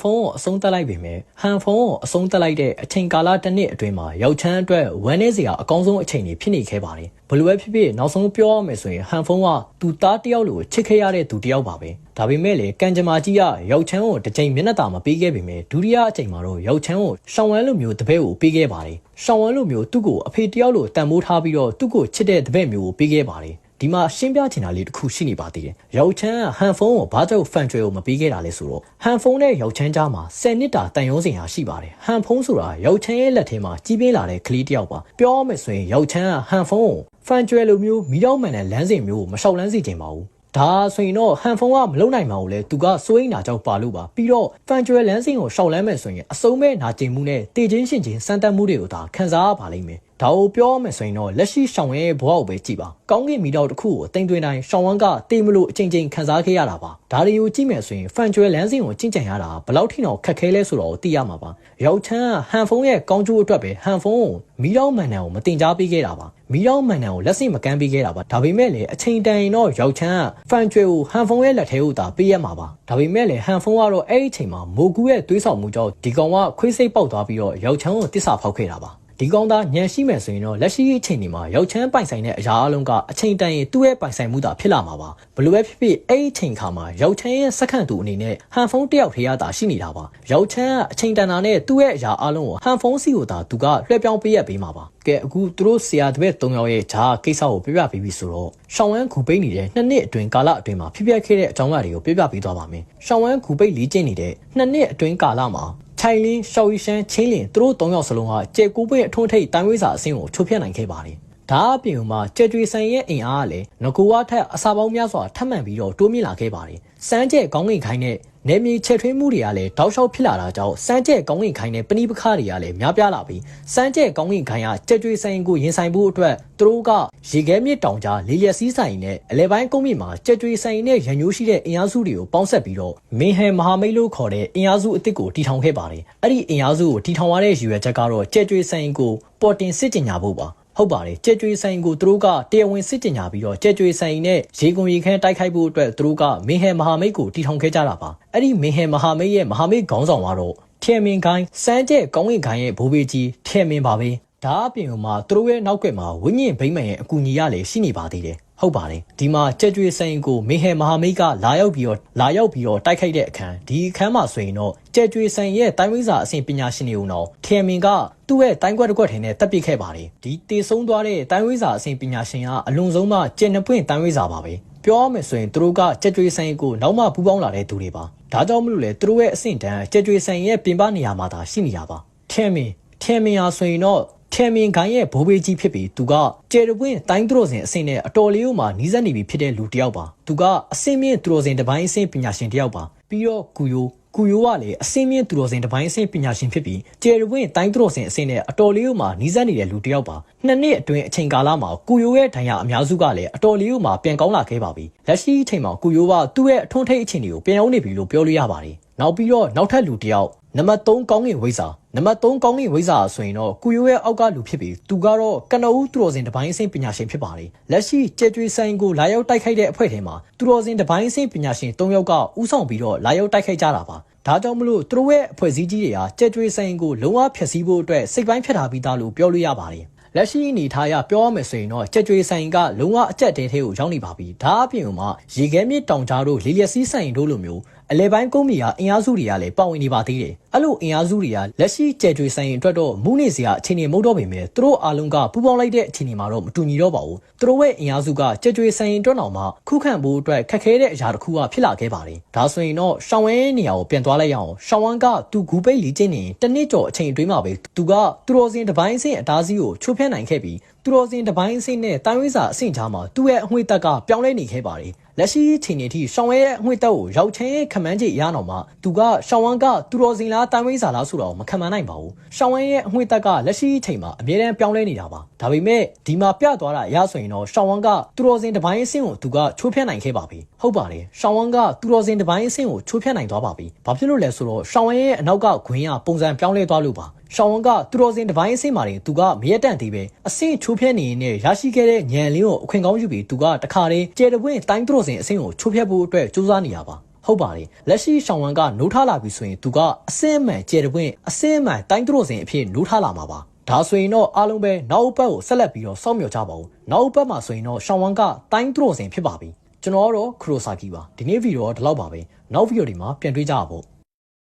ဖုန်းကိုအဆုံးတက်လိုက်ပေမဲ့ဟန်ဖုန်းကိုအဆုံးတက်လိုက်တဲ့အချိန်ကာလတစ်နှစ်အတွင်းမှာရောက်ချမ်းအတွက်ဝမ်းနည်းစရာအကောင်းဆုံးအချိန်တွေဖြစ်နေခဲ့ပါတယ်ဘလို့ပဲဖြစ်ဖြစ်နောက်ဆုံးပြောရမယ်ဆိုရင်ဟန်ဖုန်းကသူသားတယောက်လိုချစ်ခဲ့ရတဲ့သူတယောက်ပါပဲဒါပေမဲ့လေကန်ဂျမာကြီးကရောက်ချမ်းကိုတစ်ချိန်မျက်နှာသာမပေးခဲ့ပေမဲ့ဒုတိယအချိန်မှာတော့ရောက်ချမ်းကိုရှောင်းဝမ်းလိုမျိုးတပည့်ကိုပေးခဲ့ပါတယ်ရှောင်းဝမ်းလိုမျိုးသူ့ကိုအဖေတယောက်လိုတန်မိုးထားပြီးတော့သူ့ကိုချစ်တဲ့တပည့်မျိုးကိုပေးခဲ့ပါတယ် ဒီမှာရှင်းပြချင်တာလေးတစ်ခုရှိနေပါသေးတယ်။ရောက်ချမ်းကဟန်ဖုန်းကိုဘာကြောင့်ဖန်ကျွဲကိုမပေးခဲ့တာလဲဆိုတော့ဟန်ဖုန်းနဲ့ရောက်ချမ်းကြားမှာ10နှစ်တာတန်ရုံးစင်ဟာရှိပါတယ်။ဟန်ဖုန်းဆိုတာရောက်ချမ်းရဲ့လက်ထဲမှာကြီးပြင်းလာတဲ့ကလေးတစ်ယောက်ပါ။ပြောရမယ်ဆိုရင်ရောက်ချမ်းကဟန်ဖုန်းကိုဖန်ကျွဲလိုမျိုးမီးတောက်မှန်တဲ့လမ်းစဉ်မျိုးကိုမလျှောက်လန်းစေချင်ပါဘူး။ဒါဆိုရင်တော့ဟန်ဖုန်းကမလုံနိုင်ပါဘူးလေသူကစိုးရိမ်တာကြောင့်ပါလို့ပါပြီးတော့ဖန်ကျွဲလန်းစင်ကိုရှောက်လန်းမယ်ဆိုရင်အစုံမဲ့နာကျင်မှုနဲ့တေချင်းရှင်ချင်းစမ်းသပ်မှုတွေကိုသာခံစားရပါလိမ့်မယ် ဒါကိုပြောရမယ်ဆိုရင်တော့လက်ရှိရှောင်းဝဲဘဝကိုပဲကြည့်ပါကောင်းကင်မီတော့တစ်ခုကိုအသိသွင်းတိုင်းရှောင်းဝမ်းကတေးမလို့အချိန်ချင်းခံစားခဲ့ရတာပါဒါတွေကိုကြည့်မယ်ဆိုရင်ဖန်ကျွဲလန်းစင်ကိုကြင်ကြံရတာဘယ်လောက်ထိတော့ခက်ခဲလဲဆိုတော့သိရမှာပါရောက်ချမ်းဟန်ဖုန်းရဲ့ကောင်းကျိုးအတွက်ပဲဟန်ဖုန်းကိုမီတော့မှန်တန်ကိုမတင် जा ပေးခဲ့တာပါမီတော့မှန်တန်ကိုလက်စိမကမ်းပေးခဲ့တာပါဒါပေမဲ့လည်းအချိန်တန်ရင်တော့ရောက်ချမ်းကဖန်ကျွဲကိုဟန်ဖုန်းရဲ့လက်ထဲကိုသာပေးရမှာပါဒါပေမဲ့လည်းဟန်ဖုန်းကတော့အဲ့ဒီအချိန်မှာမိုကူရဲ့သွေးဆောင်မှုကြောင့်ဒီကောင်ကခွေးစိတ်ပေါက်သွားပြီးတော့ရောက်ချမ်းကိုတစ္ဆာဖောက်ခဲ့တာပါ ဒီကောင်သားညံရှိမယ်ဆိုရင်တော့လက်ရှိအချိန်ဒီမှာရောက်ချမ်းပိုင်ဆိုင်တဲ့အရာအလုံးကအချိန်တန်ရင်သူ့ရဲ့ပိုင်ဆိုင်မှုသာဖြစ်လာမှာပါဘလို့ပဲဖြစ်ဖြစ်အဲ့ဒီအချိန်ခါမှာရောက်ချမ်းရဲ့စက္ကန့်တူအနေနဲ့ဟန်ဖုန်းတယောက်ထေရတာရှိနေတာပါရောက်ချမ်းကအချိန်တန်တာနဲ့သူ့ရဲ့အရာအလုံးကိုဟန်ဖုန်းစီကိုသာသူကလွှဲပြောင်းပေးရပေးမှာပါကဲအခုသူတို့ဆရာတပည့်၃ယောက်ရဲ့ဂျာကိစ္စကိုပြပြပေးပြီဆိုတော့ရှောင်းဝမ်းဂူပိတ်နေတဲ့နှစ်နှစ်အတွင်းကာလအတွင်းမှာဖြစ်ပျက်ခဲ့တဲ့အကြောင်းအရာတွေကိုပြပြပေးသွားပါမယ်ရှောင်းဝမ်းဂူပိတ်လေ့ကျင့်နေတဲ့နှစ်နှစ်အတွင်းကာလမှာ ချိုင်လင်းရှောက်ရီရှန်ချင်းလင်သူတို့၃ယောက်စလုံးဟာကျေကူပွဲအထွန်းထိပ်တိုင်းဝိစာအဆင့်ကိုချိုးဖျက်နိုင်ခဲ့ပါတယ်။ဒါအပြင်မှာကြက်ကြွေဆိုင်ရဲ့အင်အားကလည်းငကူဝါထက်အစာပေါင်းများစွာထပ်မံပြီးတော့တိုးမြင့်လာခဲ့ပါတယ်။စမ်းကျက်ကောင်းကင်ခိုင်းတဲ့ နေမြေချက်ထွေးမှုတွေကလည်းတောက်လျှောက်ဖြစ်လာတာကြောင့်စမ်းကျက်ကောင်းကင်ခိုင်းတဲ့ပဏိပခတွေကလည်းများပြားလာပြီးစမ်းကျက်ကောင်းကင်ခိုင်းကကြက်ကြွေဆိုင်ကိုရင်ဆိုင်ဖို့အတွက်သူတို့ကရေခဲမြစ်တောင်ကြားလေးလျက်စီးဆိုင်နဲ့အလဲပိုင်းကုန်းမြင့်မှာကြက်ကြွေဆိုင်နဲ့ရန်ညိုးရှိတဲ့အင်အားစုတွေကိုပေါင်းဆက်ပြီးတော့မင်းဟန်မဟာမိတ်လို့ခေါ်တဲ့အင်အားစုအစ်စ်ကိုတီထောင်ခဲ့ပါတယ်။အဲ့ဒီအင်အားစုကိုတီထောင်ရတဲ့ရည်ရွယ်ချက်ကတော့ကြက်ကြွေဆိုင်ကိုပေါ်တင်စစ်ကြညာဖို့ပါ။ ဟုတ်ပါတယ်ကြက်ကြွေဆိုင်ကိုသူတို့ကတရားဝင်စစ်ကြညာပြီးတော့ကြက်ကြွေဆိုင်နဲ့ရေကုန်ရေခမ်းတိုက်ခိုက်ဖို့အတွက်သူတို့ကမင်းဟဲမဟာမိတ်ကိုတီထောင်ခဲ့ကြတာပါအဲ့ဒီမင်းဟဲမဟာမိတ်ရဲ့မဟာမိတ်ခေါင်းဆောင်ကတော့ထေမင်ခိုင်းစမ်းကျက်ကောင်းဝင်ခိုင်းရဲ့ဘိုးဘေးကြီးထေမင်ပါပဲဒါအပြင်မှာသူတို့ရဲ့နောက်ကမှာဝိညာဉ်ဗိမ္မာန်ရဲ့အကူအညီရလည်းရှိနေပါသေးတယ် ဟုတ်ပါတယ်ဒီမှာကြက်ကြွေဆိုင်ကိုမေဟယ်မဟာမိတ်ကလာရောက်ပြီးတော့လာရောက်ပြီးတော့တိုက်ခိုက်တဲ့အခန်းဒီအခန်းမှာဆိုရင်တော့ကြက်ကြွေဆိုင်ရဲ့တိုင်းဝိဇာအဆင့်ပညာရှင်တွေကိုတော့ထီယမင်ကသူ့ရဲ့တိုင်းကွက်တစ်ကွက်ထင်းနဲ့တပ်ပစ်ခဲ့ပါတယ်ဒီတေဆုံးသွားတဲ့တိုင်းဝိဇာအဆင့်ပညာရှင်ကအလွန်ဆုံးမှကျင်နှစ်ပွင့်တိုင်းဝိဇာပါပဲပြောရမယ်ဆိုရင်သူတို့ကကြက်ကြွေဆိုင်ကိုနောက်မှပူးပေါင်းလာတဲ့သူတွေပါဒါကြောင့်မလို့လေသူတို့ရဲ့အဆင့်တန်းကြက်ကြွေဆိုင်ရဲ့ပြင်ပနေရာမှာသာရှိနေတာပါထီယမင်ထီယမင်ဟာဆိုရင်တော့ ထင်မင်ခိုင်ရဲ့ဘိုးဘေးကြီးဖြစ်ပြီးသူကကျေရပွင့်တိုင်းသူတော်စင်အဆင့်နဲ့အတော်လေးဦးမှာနီးစပ်နေပြီဖြစ်တဲ့လူတစ်ယောက်ပါသူကအဆင့်မြင့်သူတော်စင်တစ်ပိုင်းအဆင့်ပညာရှင်တစ်ယောက်ပါပြီးတော့ကူယိုကူယိုကလည်းအဆင့်မြင့်သူတော်စင်တစ်ပိုင်းအဆင့်ပညာရှင်ဖြစ်ပြီးကျေရပွင့်တိုင်းသူတော်စင်အဆင့်နဲ့အတော်လေးဦးမှာနီးစပ်နေတဲ့လူတစ်ယောက်ပါနှစ်နှစ်အတွင်းအချိန်ကာလမှာကူယိုရဲ့ဒဏ်ရာအများစုကလည်းအတော်လေးဦးမှာပြန်ကောင်းလာခဲ့ပါပြီလက်ရှိအချိန်မှာကူယိုကသူ့ရဲ့အထွန်းထိပ်အခြေအနေကိုပြန်ရောက်နေပြီလို့ပြောလို့ရပါတယ်နောက်ပြီးတော့နောက်ထပ်လူတစ်ယောက် နံပါတ်3ကောင်းကင်ဝိဇာနံပါတ်3ကောင်းကင်ဝိဇာဆိုရင်တော့ကုယိုရဲ့အောက်ကလူဖြစ်ပြီးသူကတော့ကနဦးသူတော်စင်တပိုင်းအဆင့်ပညာရှင်ဖြစ်ပါတယ်လက်ရှိကြက်ကြွေဆိုင်ကိုလာရောက်တိုက်ခိုက်တဲ့အဖွဲ့ထဲမှာသူတော်စင်တပိုင်းအဆင့်ပညာရှင်၃ယောက်ကဥဆောင်ပြီးတော့လာရောက်တိုက်ခိုက်ကြတာပါဒါကြောင့်မလို့သူတို့ရဲ့အဖွဲ့အစည်းကြီးတွေကကြက်ကြွေဆိုင်ကိုလုံးဝဖျက်ဆီးဖို့အတွက်စိတ်ပိုင်းဖြတ်ထားပြီးသားလို့ပြောလို့ရပါတယ်လက်ရှိအနေထားအရပြောရမယ်ဆိုရင်တော့ကြက်ကြွေဆိုင်ကလုံးဝအကျက်တဲထဲကိုရောက်နေပါပြီဒါအပြင်မှာရေခဲမြစ်တောင်ကြားတို့လေလျက်စီးဆိုင်တို့လိုမျိုး အလဲပိုင်းကုန်းမီကအင်အားစုတွေကလည်းပါဝင်နေပါသေးတယ်အဲ့လိုအင်အားစုတွေကလက်ရှိကြဲကြွေဆိုင်အတွက်တော့မူးနေစရာအခြေအနေမဟုတ်တော့ပေမဲ့သူတို့အားလုံးကပူးပေါင်းလိုက်တဲ့အခြေအနေမှာတော့မတူညီတော့ပါဘူးသူတို့ရဲ့အင်အားစုကကြဲကြွေဆိုင်အတွက်တော့မှခုခံဖို့အတွက်ခက်ခဲတဲ့အရာတစ်ခုကဖြစ်လာခဲ့ပါတယ်ဒါဆိုရင်တော့ရှောင်းဝဲနေရာကိုပြန်သွားလိုက်ရအောင်ရှောင်းဝမ်ကသူဂူပိတ်လီကျင်းနေတနစ်ကျော်အချိန်အတွင်းမှာပဲသူကသူတော်စင်တပိုင်းစင်အသားစီးကိုချိုးဖျက်နိုင်ခဲ့ပြီးသူတော်စင်တပိုင်းစင်နဲ့တိုင်းဝိစာအဆင့်ကြားမှာသူ့ရဲ့အငွေ့တက်ကပြောင်းလဲနေခဲ့ပါတယ် လက်ရှိအချိန်အထိရှောင်းဝဲရဲ့အငွေ့တက်ကိုရောက်ချင်းရဲ့ခမန်းကြီးရအောင်မှသူကရှောင်းဝမ်ကသူတော်စင်လားတိုင်းဝိစာလားဆိုတော့မခံမနိုင်ပါဘူးရှောင်းဝဲရဲ့အငွေ့တက်ကလက်ရှိအချိန်မှာအမြဲတမ်းပြောင်းလဲနေတာပါဒါပေမဲ့ဒီမှာပြသွားတာရဆိုရင်တော့ရှောင်းဝမ်ကသူတော်စင်တပိုင်းအဆင့်ကိုသူကချိုးဖျက်နိုင်ခဲ့ပါပြီဟုတ်ပါတယ်ရှောင်းဝမ်ကသူတော်စင်တပိုင်းအဆင့်ကိုချိုးဖျက်နိုင်သွားပါပြီဘာဖြစ်လို့လဲဆိုတော့ရှောင်းဝဲရဲ့အနောက်ကခွင်းရပုံစံပြောင်းလဲသွားလို့ပါ ရှောင်းဝမ်ကသူတော်စင်တပိုင်းအဆင့်မှာတင်သူကမရက်တန့်သေးပဲအဆင့်ချိုးဖျက်နေရင်ရရှိခဲ့တဲ့ညံလင်းကိုအခွင့်ကောင်းယူပြီးသူကတခါတည်းကျဲတပွင့်တိုင်းသူတော်စင်အဆင့်ကိုချိုးဖျက်ဖို့အတွက်စူးစမ်းနေရပါဟုတ်ပါတယ်လက်ရှိရှောင်းဝမ်ကနိုးထလာပြီဆိုရင်သူကအစင်းအမှန်ကျဲတပွင့်အစင်းအမှန်တိုင်းသူတော်စင်အဖြစ်နိုးထလာမှာပါဒါဆိုရင်တော့အားလုံးပဲနောက်ဘက်ကိုဆက်လက်ပြီးတော့စောင့်မျှော်ကြပါဦးနောက်ဘက်မှာဆိုရင်တော့ရှောင်းဝမ်ကတိုင်းသူတော်စင်ဖြစ်ပါပြီကျွန်တော်ကတော့ခရိုဆာကီပါဒီနေ့ဗီဒီယိုတော့ဒီလောက်ပါပဲနောက်ဗီဒီယိုဒီမှာပြန်တွေ့ကြပါဖို့